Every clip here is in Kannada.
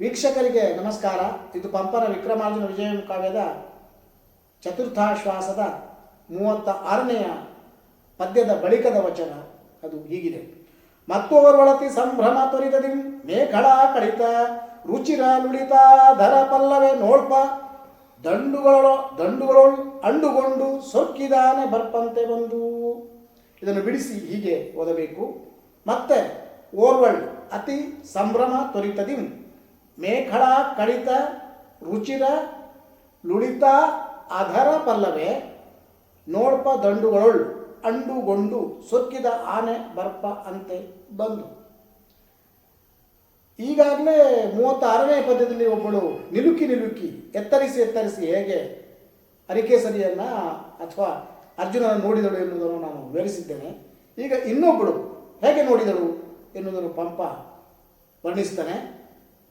ವೀಕ್ಷಕರಿಗೆ ನಮಸ್ಕಾರ. ಇದು ಪಂಪನ ವಿಕ್ರಮಾರ್ಜುನ ವಿಜಯಂ ಕಾವ್ಯದ ಚತುರ್ಥಾಶ್ವಾಸದ ಮೂವತ್ತ ಆರನೆಯ ಪದ್ಯದ ಬಳಿಕದ ವಚನ. ಅದು ಹೀಗಿದೆ. ಮತ್ತೋರ್ವಳತಿ ಸಂಭ್ರಮ ತ್ವರಿತದಿಂ ಮೇಘಳ ಕಳಿತ ರುಚಿರ ನುಡಿತ, ಧರ ಪಲ್ಲವೆ ನೋಳ್ಪ ದಂಡುಗಳ ದಂಡುಗಳೊಳ್ ಅಂಡುಗೊಂಡು ಸೊಕ್ಕಿದಾನೆ ಬರ್ಪಂತೆ ಬಂದು. ಇದನ್ನು ಬಿಡಿಸಿ ಹೀಗೆ ಓದಬೇಕು. ಮತ್ತೆ ಓರ್ವಳ್ ಅತಿ ಸಂಭ್ರಮ ತ್ವರಿತದಿ ಮೇಘಳ ಕಳಿತ ರುಚಿರ ಲುಳಿತ ಅಧರ ಪಲ್ಲವೆ, ನೋಡ್ಪ ದಂಡುಗಳೊಳ್, ಅಂಡುಗೊಂಡು ಸೊಕ್ಕಿದ ಆನೆ ಬರ್ಪ ಅಂತೆ ಬಂದು. ಈಗಾಗಲೇ ಮೂವತ್ತಾರನೇ ಪದ್ಯದಲ್ಲಿ ಒಬ್ಬಳು ನಿಲುಕಿ ನಿಲುಕಿ ಎತ್ತರಿಸಿ ಎತ್ತರಿಸಿ ಹೇಗೆ ಅರಿಕೇಸರಿಯನ್ನು ಅಥವಾ ಅರ್ಜುನನ ನೋಡಿದಳು ಎನ್ನುವುದನ್ನು ನಾನು ವಿವರಿಸಿದ್ದೇನೆ. ಈಗ ಇನ್ನೊಬ್ಬಳು ಹೇಗೆ ನೋಡಿದಳು ಎನ್ನುವುದನ್ನು ಪಂಪ ವರ್ಣಿಸ್ತಾನೆ.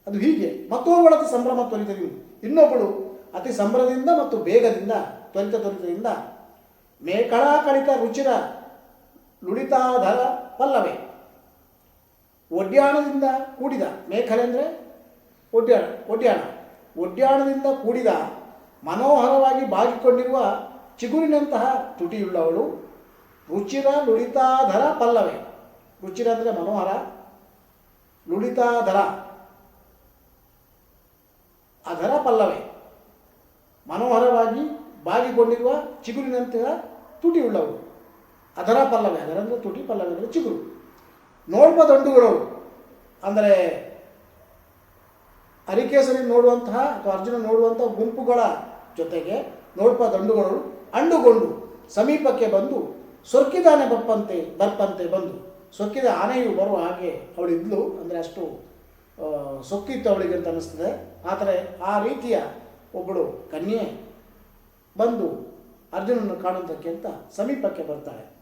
ಅದು ಹೀಗೆ. ಮತ್ತೊಬ್ಬಳತಿ ಸಂಭ್ರಮ ತ್ವರಿತದಿಂದ ಇನ್ನೊಬ್ಬಳು ಅತಿ ಸಂಭ್ರಮದಿಂದ ಮತ್ತು ಬೇಗದಿಂದ ತ್ವರಿತ ತ್ವರಿತದಿಂದ ಮೇಕಳ ಕಳಿತ ರುಚಿರ ಲುಳಿತಾಧರ ಪಲ್ಲವೆ. ಒಡ್ಯಾಣದಿಂದ ಕೂಡಿದ, ಮೇಖಲೆ ಅಂದರೆ ಒಡ್ಯಾಣ ಒಡ್ಯಾಣ. ಒಡ್ಯಾಣದಿಂದ ಕೂಡಿದ, ಮನೋಹರವಾಗಿ ಬಾಗಿಕೊಂಡಿರುವ ಚಿಗುರಿನಂತಹ ತುಟಿಯುಳ್ಳವಳು ರುಚಿರ ಲುಳಿತಾಧರ ಪಲ್ಲವೆ. ರುಚಿರ ಅಂದರೆ ಮನೋಹರ ಲುಳಿತಾಧರ ಅಧರ ಪಲ್ಲವೆ. ಮನೋಹರವಾಗಿ ಬಾಗಿಕೊಂಡಿರುವ ಚಿಗುರಿನಂತಹ ತುಟಿಯುಳ್ಳವು. ಅದರ ಪಲ್ಲವೆ ಅದರಂದರೆ ತುಟಿ ಪಲ್ಲವೆ ಅಂದರೆ ಚಿಗುರು. ನೋಡುವ ದಂಡುಗಳು ಅಂದರೆ ಅರಿಕೇಸರಿ ನೋಡುವಂತಹ ಅಥವಾ ಅರ್ಜುನ ನೋಡುವಂತಹ ಗುಂಪುಗಳ ಜೊತೆಗೆ ನೋಡ್ಪ ದಂಡುಗಳು ಅಂಡುಗೊಂಡು ಸಮೀಪಕ್ಕೆ ಬಂದು ಸೊಕ್ಕಿದಾನೆ ಬಪ್ಪಂತೆ ಬರ್ಪಂತೆ ಬಂದು. ಸೊಕ್ಕಿದ ಆನೆಯು ಬರುವ ಹಾಗೆ ಅವಳಿದ್ಲು ಅಂದರೆ ಅಷ್ಟು ಸೊಕ್ಕಿತ್ತು ಅವಳಿಗೆ ಅಂತ ಅನ್ನಿಸ್ತದೆ. ಆದರೆ ಆ ರೀತಿಯ ಒಬ್ಬಳು ಕನ್ಯೆ ಬಂದು ಅರ್ಜುನನ್ನು ಕಾಣುವುದಕ್ಕೆ ಅಂತ ಸಮೀಪಕ್ಕೆ ಬರ್ತಾಳೆ.